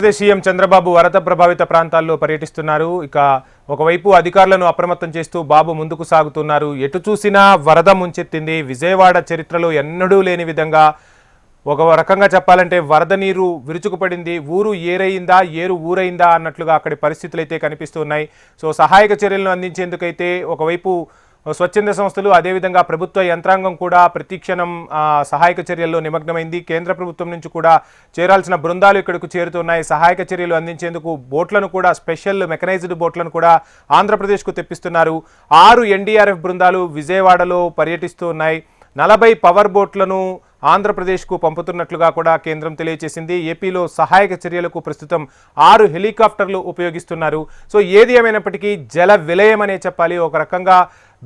అదే సీఎం చంద్రబాబు వరద ప్రభావిత ప్రాంతాల్లో పర్యటిస్తున్నారు. ఇక ఒకవైపు అధికారులను అప్రమత్తం చేస్తూ బాబు ముందుకు సాగుతున్నారు. ఎటు చూసినా వరద ముంచెత్తింది. విజయవాడ చరిత్రలో ఎన్నడూ లేని విధంగా ఒక రకంగా చెప్పాలంటే వరద నీరు విరుచుకుపడింది. ఊరు ఏరైందా? ఏరు ఊరైందా? అన్నట్లుగా అక్కడి పరిస్థితులు అయితే కనిపిస్తున్నాయి సో సహాయక చర్యలను అందించేందుకైతే ఒకవైపు స్వచ్ఛంద సంస్థలు అదేవిధంగా ప్రభుత్వ యంత్రాంగం కూడా ప్రతిక్షణం సహాయక చర్యల్లో నిమగ్నమైంది. కేంద్ర ప్రభుత్వం నుంచి కూడా చేరాల్సిన బృందాలు ఇక్కడకు చేరుతున్నాయి. సహాయక చర్యలు అందించేందుకు బోట్లను కూడా స్పెషల్ మెకనైజ్డ్ బోట్లను కూడా ఆంధ్రప్రదేశ్కు తెప్పిస్తున్నారు. ఆరు ఎన్డీఆర్ఎఫ్ బృందాలు విజయవాడలో పర్యటిస్తూ ఉన్నాయి నలభై పవర్ బోట్లను ఆంధ్రప్రదేశ్కు పంపుతున్నట్లుగా కూడా కేంద్రం తెలియజేసింది ఏపీలో సహాయక చర్యలకు ప్రస్తుతం ఆరు హెలికాప్టర్లు ఉపయోగిస్తున్నారు. సో ఏది ఏమైనప్పటికీ జల విలయం అనే చెప్పాలి. ఒక రకంగా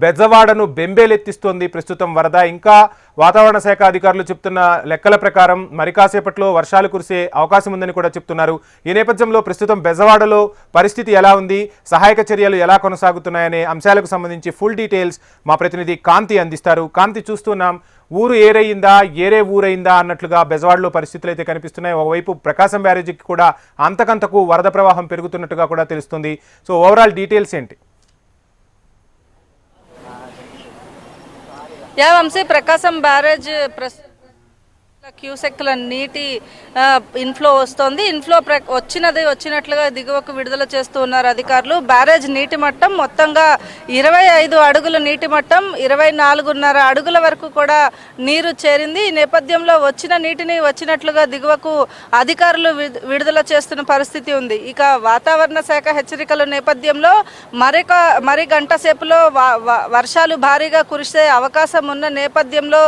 బెజవాడను బెంబేలెత్తిస్తోంది ప్రస్తుతం వరద. ఇంకా వాతావరణ శాఖ అధికారులు చెప్తున్న లెక్కల ప్రకారం మరి కాసేపట్లో వర్షాలు కురిసే అవకాశం ఉందని కూడా చెప్తున్నారు. ఈ నేపథ్యంలో ప్రస్తుతం బెజవాడలో పరిస్థితి ఎలా ఉంది? సహాయక చర్యలు ఎలా కొనసాగుతున్నాయనే అంశాలకు సంబంధించి ఫుల్ డీటెయిల్స్ మా ప్రతినిధి కాంతి అందిస్తారు. కాంతి చూస్తున్నాం ఊరు ఏరైందా? ఏరే ఊరైందా? అన్నట్లుగా బెజవాడలో పరిస్థితులు అయితే కనిపిస్తున్నాయి. ఒకవైపు ప్రకాశం బ్యారేజీకి కూడా అంతకంతకు వరద ప్రవాహం పెరుగుతున్నట్టుగా కూడా తెలుస్తుంది. సో ఓవరాల్ డీటెయిల్స్ ఏంటి? యా వంశీ ప్రకాశం బ్యారేజ్ ప్రస్ క్యూసెక్ల నీటి ఇన్ఫ్లో వస్తోంది. ఇన్ఫ్లో వచ్చినది వచ్చినట్లుగా దిగువకు విడుదల చేస్తూ ఉన్నారు అధికారులు. బ్యారేజ్ నీటి మట్టం మొత్తంగా ఇరవై ఐదు అడుగుల నీటి మట్టం ఇరవై నాలుగున్నర అడుగుల వరకు కూడా నీరు చేరింది. ఈ నేపథ్యంలో వచ్చిన నీటిని వచ్చినట్లుగా దిగువకు అధికారులు విడుదల చేస్తున్న పరిస్థితి ఉంది. ఇక వాతావరణ శాఖ హెచ్చరికల నేపథ్యంలో మరొక మరి గంట సేపులో వర్షాలు భారీగా కురిసే అవకాశం ఉన్న నేపథ్యంలో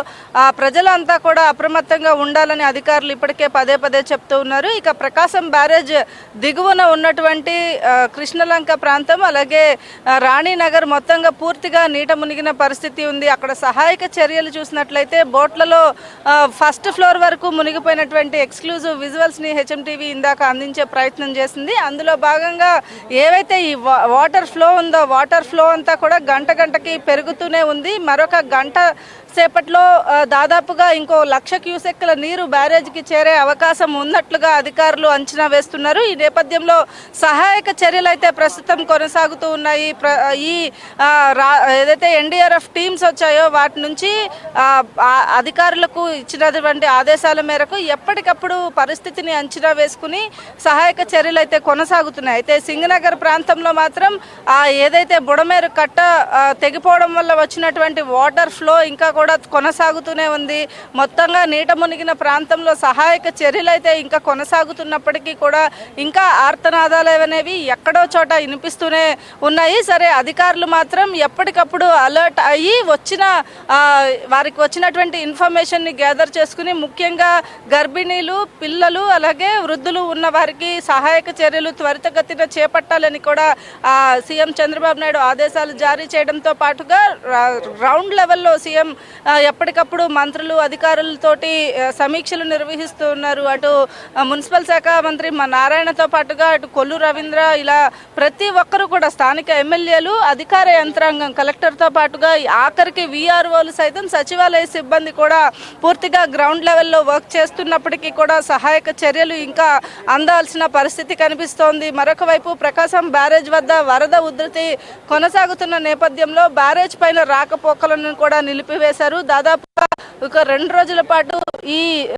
ప్రజలంతా కూడా అప్రమత్తంగా ఉండాలని అధికారులు ఇప్పటికే పదే పదే చెప్తూ ఉన్నారు. ఇక ప్రకాశం బ్యారేజ్ దిగువన ఉన్నటువంటి కృష్ణలంక ప్రాంతం అలాగే రాణినగర్ మొత్తంగా పూర్తిగా నీట మునిగిన పరిస్థితి ఉంది. అక్కడ సహాయక చర్యలు చూసినట్లయితే బోట్లలో ఫస్ట్ ఫ్లోర్ వరకు మునిగిపోయినటువంటి ఎక్స్క్లూజివ్ విజువల్స్ని హెచ్ఎంటీవీ ఇందాక అందించే ప్రయత్నం చేసింది. అందులో భాగంగా ఏవైతే ఈ వా- వాటర్ ఫ్లో ఉందో వాటర్ ఫ్లో అంతా కూడా గంట గంటకి పెరుగుతూనే ఉంది. మరొక గంట సేపట్లో దాదాపుగా ఇంకో లక్ష క్యూసెక్ల నీరు బ్యారేజ్కి చేరే అవకాశం ఉన్నట్లుగా అధికారులు అంచనా వేస్తున్నారు. ఈ నేపథ్యంలో సహాయక చర్యలు అయితే ప్రస్తుతం కొనసాగుతూ ఉన్నాయి. ఈ రా- ఏదైతే ఎన్డీఆర్ఎఫ్ టీమ్స్ వచ్చాయో వాటి నుంచి అధికారులకు ఇచ్చినటువంటి ఆదేశాల మేరకు ఎప్పటికప్పుడు పరిస్థితిని అంచనా వేసుకుని సహాయక చర్యలు అయితే కొనసాగుతున్నాయి. అయితే సింగనగర్ ప్రాంతంలో మాత్రం ఏదైతే బుడమేరు కట్ట తెగిపోవడం వల్ల వచ్చినటువంటి వాటర్ ఫ్లో ఇంకా కూడా కూడా కొనసాగుతూనే ఉంది. మొత్తంగా నీట మునిగిన ప్రాంతంలో సహాయక చర్యలు అయితే ఇంకా కొనసాగుతున్నప్పటికీ కూడా ఇంకా ఆర్తనాదాలు అనేవి ఎక్కడో చోట వినిపిస్తూనే ఉన్నాయి. సరే అధికారులు మాత్రం ఎప్పటికప్పుడు అలర్ట్ అయ్యి వచ్చిన వారికి వచ్చినటువంటి ఇన్ఫర్మేషన్ని గ్యాదర్ చేసుకుని ముఖ్యంగా గర్భిణీలు పిల్లలు అలాగే వృద్ధులు ఉన్న వారికి సహాయక చర్యలు త్వరితగతిన చేపట్టాలని కూడా సీఎం చంద్రబాబు నాయుడు ఆదేశాలు జారీ చేయడంతో పాటుగా రౌండ్ లెవెల్లో సీఎం ఎప్పటికప్పుడు మంత్రులు అధికారులతోటి సమీక్షలు నిర్వహిస్తూ ఉన్నారు. అటు మున్సిపల్ శాఖ మంత్రి మా నారాయణతో పాటుగా అటు కొల్లు రవీంద్ర ఇలా ప్రతి ఒక్కరూ కూడా స్థానిక ఎమ్మెల్యేలు అధికార యంత్రాంగం కలెక్టర్తో పాటుగా ఆఖరికి వీఆర్ఓలు సైతం సచివాలయ సిబ్బంది కూడా పూర్తిగా గ్రౌండ్ లెవెల్లో వర్క్ చేస్తున్నప్పటికీ కూడా సహాయక చర్యలు ఇంకా అందాల్సిన పరిస్థితి కనిపిస్తోంది. మరొక వైపు ప్రకాశం బ్యారేజ్ వద్ద వరద ఉధృతి కొనసాగుతున్న నేపథ్యంలో బ్యారేజ్ పైన రాకపోకలను కూడా నిలిపివేశారు దాదాపుగా ఒక రెండు రోజుల పాటు ఈ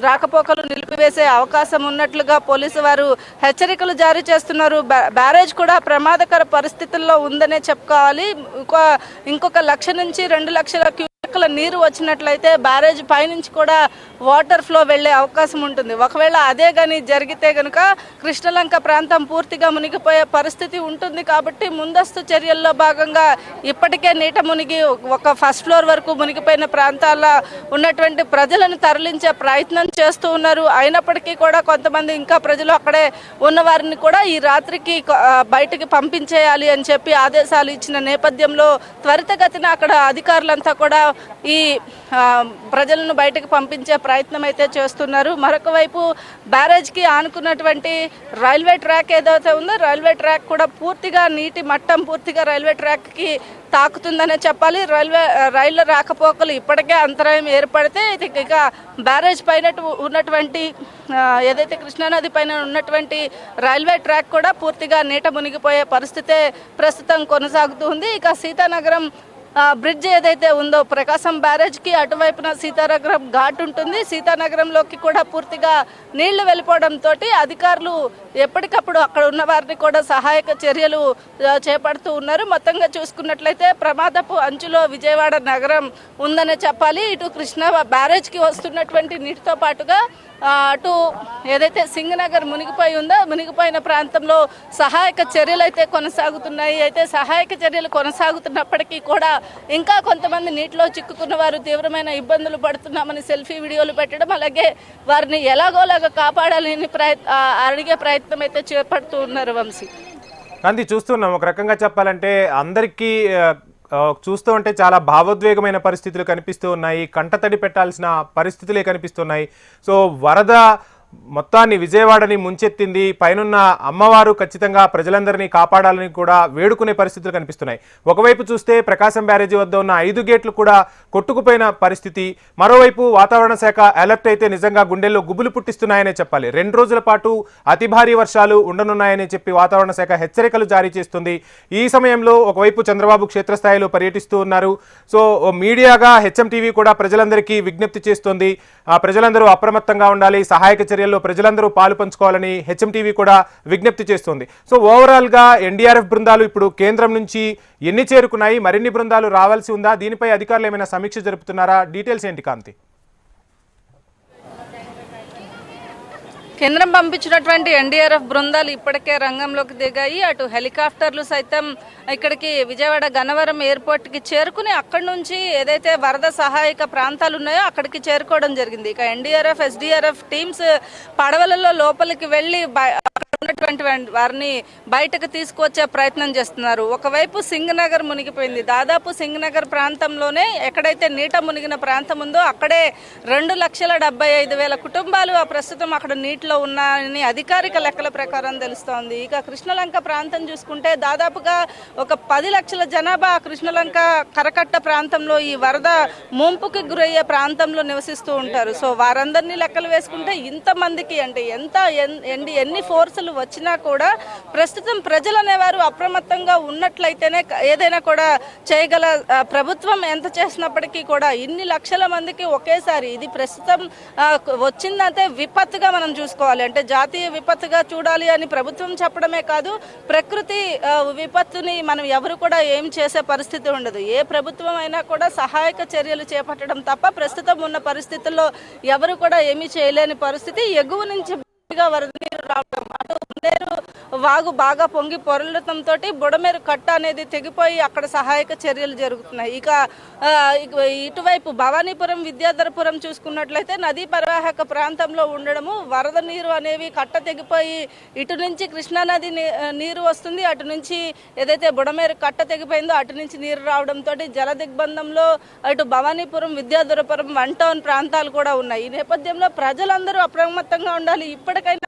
రాకపోకలు నిలిపివేసే అవకాశం ఉన్నట్లుగా పోలీసు వారు హెచ్చరికలు జారీ చేస్తున్నారు. బ్యా- బ్యారేజ్ కూడా ప్రమాదకర పరిస్థితుల్లో ఉందనే చెప్పుకోవాలి. ఇంకో ఇంకొక లక్ష నుంచి రెండు లక్షల క్యూసెక్ల నీరు వచ్చినట్లయితే బ్యారేజ్ పైనుంచి కూడా వాటర్ ఫ్లో వెళ్ళే అవకాశం ఉంటుంది. ఒకవేళ అదే కానీ జరిగితే కనుక కృష్ణలంక ప్రాంతం పూర్తిగా మునిగిపోయే పరిస్థితి ఉంటుంది కాబట్టి ముందస్తు చర్యల్లో భాగంగా ఇప్పటికే నీట మునిగి ఒక ఫస్ట్ ఫ్లోర్ వరకు మునిగిపోయిన ప్రాంతాల్లో ఉన్నటువంటి ప్రజలను తరలించే ప్రయత్నం చేస్తూ ఉన్నారు. అయినప్పటికీ కూడా కొంతమంది ఇంకా ప్రజలు అక్కడే ఉన్న వారిని కూడా ఈ రాత్రికి బయటకి బయటికి పంపించేయాలి అని చెప్పి ఆదేశాలు ఇచ్చిన నేపథ్యంలో త్వరితగతిన అక్కడ అధికారులంతా కూడా ఈ ప్రజలను బయటకు పంపించే ప్రయత్నం అయితే చేస్తున్నారు. మరొక వైపు బ్యారేజ్కి ఆనుకున్నటువంటి రైల్వే ట్రాక్ ఏదైతే ఉందో రైల్వే ట్రాక్ కూడా పూర్తిగా నీటి మట్టం పూర్తిగా రైల్వే ట్రాక్కి తాకుతుందనే చెప్పాలి. రైల్వే రైళ్ళ రాకపోకలు ఇప్పటికే అంతరాయం ఏర్పడితే ఇది ఇక బ్యారేజ్ పైన ఉన్నటువంటి ఏదైతే కృష్ణానది పైన ఉన్నటువంటి రైల్వే ట్రాక్ కూడా పూర్తిగా నీట మునిగిపోయే పరిస్థితే ప్రస్తుతం కొనసాగుతూ ఉంది. ఇక సీతానగరం బ్రిడ్జ్ ఏదైతే ఉందో ప్రకాశం బ్యారేజ్కి అటువైపున సీతానగరం ఘాట్ ఉంటుంది. సీతానగరంలోకి కూడా పూర్తిగా నీళ్ళు వెళ్ళిపోవడంతో అధికారులు ఎప్పటికప్పుడు అక్కడ ఉన్న వారిని కూడా సహాయక చర్యలు చేపడుతూ ఉన్నారు. మొత్తంగా చూసుకున్నట్లయితే ప్రమాదపు అంచులో విజయవాడ నగరం ఉందనే చెప్పాలి. ఇటు కృష్ణా బ్యారేజ్కి వస్తున్నటువంటి నీటితో పాటుగా అటు ఏదైతే సింగనగర్ మునిగిపోయి ఉందో మునిగిపోయిన ప్రాంతంలో సహాయక చర్యలు అయితే కొనసాగుతున్నాయి. అయితే సహాయక చర్యలు కొనసాగుతున్నప్పటికీ కూడా ఇంకా కొంతమంది నీటిలో చిక్కుకున్న వారు తీవ్రమైన ఇబ్బందులు పడుతున్నామని సెల్ఫీ వీడియోలు పెట్టడం అలాగే వారిని ఎలాగోలాగా కాపాడాలని ప్రయత్ అడిగే ప్రయత్నం అయితే చేపడుతూ ఉన్నారు వంశీ. కాంతి చూస్తున్నాం. ఒక రకంగా చెప్పాలంటే అందరికీ చూస్తూ ఉంటే చాలా భావోద్వేగమైన పరిస్థితులు కనిపిస్తూ ఉన్నాయి. కంటతడి పెట్టాల్సిన పరిస్థితులే కనిపిస్తున్నాయి. సో వరద మొత్తాన్ని విజయవాడని ముంచెత్తింది. పైనున్న అమ్మవారు ఖచ్చితంగా ప్రజలందరినీ కాపాడాలని కూడా వేడుకునే పరిస్థితులు కనిపిస్తున్నాయి. ఒకవైపు చూస్తే ప్రకాశం బ్యారేజీ వద్ద ఉన్న ఐదు గేట్లు కూడా కొట్టుకుపోయిన పరిస్థితి. మరోవైపు వాతావరణ శాఖ అలర్ట్ అయితే నిజంగా గుండెల్లో గుబులు పుట్టిస్తున్నాయనే చెప్పాలి. రెండు రోజుల పాటు అతి భారీ వర్షాలు ఉండనున్నాయని చెప్పి వాతావరణ శాఖ హెచ్చరికలు జారీ చేస్తుంది. ఈ సమయంలో ఒకవైపు చంద్రబాబు క్షేత్రస్థాయిలో పర్యటిస్తూ ఉన్నారు. సో మీడియాగా హెచ్ఎం టీవీ కూడా ప్రజలందరికీ విజ్ఞప్తి చేస్తుంది. ప్రజలందరూ అప్రమత్తంగా ఉండాలి సహాయక చర్యల్లో ప్రజలందరూ పాలు పంచుకోవాలని హెచ్ఎం టీవీ కూడా విజ్ఞప్తి చేస్తుంది. సో ఓవరాల్గా ఎన్డీఆర్ఎఫ్ బృందాలు ఇప్పుడు కేంద్రం నుంచి ఎన్ని చేరుకున్నాయి మరిన్ని బృందాలు రావాల్సి ఉందా? దీనిపై అధికారులు ఏమైనా సమీక్ష జరుపుతున్నారా? డీటెయిల్స్ ఏంటి కాంతి? కేంద్రం పంపించినటువంటి ఎన్డీఆర్ఎఫ్ బృందాలు ఇప్పటికే రంగంలోకి దిగాయి. అటు హెలికాప్టర్లు సైతం ఇక్కడికి విజయవాడ గన్నవరం ఎయిర్పోర్ట్కి చేరుకుని అక్కడి నుంచి ఏదైతే వరద సహాయక ప్రాంతాలు ఉన్నాయో అక్కడికి చేరుకోవడం జరిగింది. ఇక ఎన్డీఆర్ఎఫ్ ఎస్డీఆర్ఎఫ్ టీమ్స్ పడవలలో లోపలికి వెళ్ళి ఉన్నటువంటి వారిని- బయటకు తీసుకొచ్చే ప్రయత్నం చేస్తున్నారు. ఒకవైపు సింగనగర్ మునిగిపోయింది. దాదాపు సింగనగర్ ప్రాంతంలోనే ఎక్కడైతే నీట మునిగిన ప్రాంతం ఉందో అక్కడే రెండు లక్షల డెబ్బై ఐదు వేల కుటుంబాలు ఆ ప్రస్తుతం అక్కడ నీటిలో ఉన్నాయని అధికారిక లెక్కల ప్రకారం తెలుస్తోంది. ఇక కృష్ణలంక ప్రాంతం చూసుకుంటే దాదాపుగా ఒక పది లక్షల జనాభా కృష్ణలంక కరకట్ట ప్రాంతంలో ఈ వరద ముంపుకి గురయ్యే ప్రాంతంలో నివసిస్తూ ఉంటారు. సో వారందరినీ లెక్కలు వేసుకుంటే ఇంతమందికి అంటే ఎంత ఎన్- ఎన్ని ఎన్ని ఫోర్సులు వచ్చినా కూడా ప్రస్తుతం ప్రజలు అనేవారు అప్రమత్తంగా ఉన్నట్లయితేనే ఏదైనా కూడా చేయగల ప్రభుత్వం ఎంత చేసినప్పటికీ కూడా ఇన్ని లక్షల మందికి ఒకేసారి ఇది ప్రస్తుతం వచ్చిందంటే విపత్తుగా మనం చూసుకోవాలి. అంటే జాతీయ విపత్తుగా చూడాలి అని ప్రభుత్వం చెప్పడమే కాదు ప్రకృతి విపత్తుని మనం ఎవరు కూడా ఏం చేసే పరిస్థితి ఉండదు. ఏ ప్రభుత్వం అయినా కూడా సహాయక చర్యలు చేపట్టడం తప్ప ప్రస్తుతం ఉన్న పరిస్థితుల్లో ఎవరు కూడా ఏమీ చేయలేని పరిస్థితి. ఎగువ నుంచి వరద నీరు రావడం అటు వాగు బాగా పొంగి పొరలటంతో బుడమేరు కట్ట అనేది తెగిపోయి అక్కడ సహాయక చర్యలు జరుగుతున్నాయి. ఇక ఇక ఇటువైపు భవానీపురం విద్యాధరపురం చూసుకున్నట్లయితే నదీ పరివాహక ప్రాంతంలో ఉండడము వరద నీరు అనేవి కట్ట తెగిపోయి ఇటు నుంచి కృష్ణానది నీరు వస్తుంది. అటు నుంచి ఏదైతే బుడమేరు కట్ట తెగిపోయిందో అటు నుంచి నీరు రావడంతో జల దిగ్బంధంలో అటు భవానీపురం విద్యాధరపురం వన్ టౌన్ ప్రాంతాలు కూడా ఉన్నాయి. ఈ నేపథ్యంలో ప్రజలందరూ అప్రమత్తంగా ఉండాలి. ఇప్పటికైనా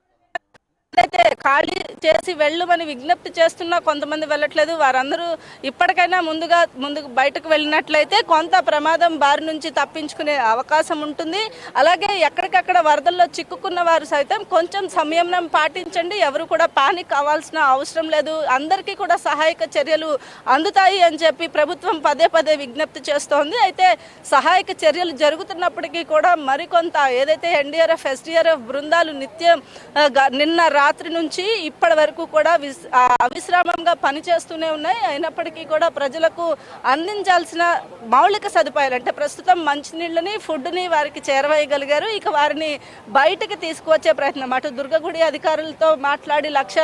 అయితే ఖాళీ చేసి వెళ్ళమని విజ్ఞప్తి చేస్తున్నా కొంతమంది వెళ్ళట్లేదు. వారందరూ ఇప్పటికైనా ముందుగా ముందుకు బయటకు వెళ్ళినట్లయితే కొంత ప్రమాదం బారి నుంచి తప్పించుకునే అవకాశం ఉంటుంది. అలాగే ఎక్కడికక్కడ వరదల్లో చిక్కుకున్న వారు సైతం కొంచెం సంయమనం పాటించండి. ఎవరు కూడా పానిక్ అవ్వాల్సిన అవసరం లేదు. అందరికీ కూడా సహాయక చర్యలు అందుతాయి అని చెప్పి ప్రభుత్వం పదే పదే విజ్ఞప్తి చేస్తోంది. అయితే సహాయక చర్యలు జరుగుతున్నప్పటికీ కూడా మరికొంత ఏదైతే ఎన్డీఆర్ఎఫ్ ఎస్డీఆర్ఎఫ్ బృందాలు నిత్యం నిన్న గ- నిన్న రాత్రి నుంచి ఇప్పటి వరకు కూడా విస్- అవిశ్రామంగా పనిచేస్తూనే ఉన్నాయి. అయినప్పటికీ కూడా ప్రజలకు అందించాల్సిన మౌలిక సదుపాయాలు అంటే ప్రస్తుతం మంచినీళ్ళని ఫుడ్ని వారికి చేరవేయగలిగారు. ఇక వారిని బయటకు తీసుకువచ్చే ప్రయత్నం. అటు దుర్గగుడి అధికారులతో మాట్లాడి లక్ష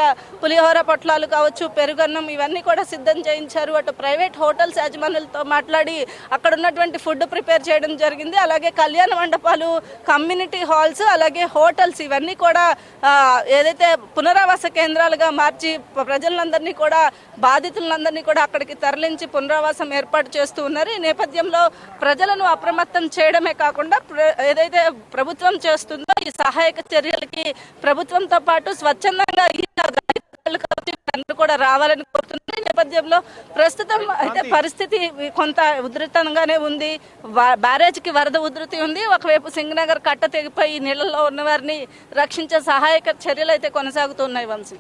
పులిహోర పొట్లాలు కావచ్చు పెరుగన్నం ఇవన్నీ కూడా సిద్ధం చేయించారు. అటు ప్రైవేట్ హోటల్స్ యాజమానులతో మాట్లాడి అక్కడ ఉన్నటువంటి ఫుడ్ ప్రిపేర్ చేయడం జరిగింది. అలాగే కళ్యాణ మండపాలు కమ్యూనిటీ హాల్స్ అలాగే హోటల్స్ ఇవన్నీ కూడా ఏదైతే పునరావాస కేంద్రాలుగా మార్చి ప్రజలందరినీ కూడా బాధితులందరినీ కూడా అక్కడికి తరలించి పునరావాసం ఏర్పాటు చేస్తూ ఉన్నారు. ఈ నేపథ్యంలో ప్రజలను అప్రమత్తం చేయడమే కాకుండా ప్ర- ఏదైతే ప్రభుత్వం చేస్తుందో ఈ సహాయక చర్యలకి ప్రభుత్వంతో పాటు స్వచ్ఛందంగా ఈ రైతులు కాబట్టి అందరూ కూడా రావాలని కోరుతున్నారు. ఈ నేపథ్యంలో ప్రస్తుతం అయితే పరిస్థితి కొంత ఉధృతంగానే ఉంది. బ్యారేజ్కి వరద ఉధృతి ఉంది. ఒకవైపు సింగనగర్ కట్ట తెగిపోయి నీళ్ళలో ఉన్న వారిని రక్షించే సహాయక చర్యలు అయితే కొనసాగుతున్నాయి వంశీ.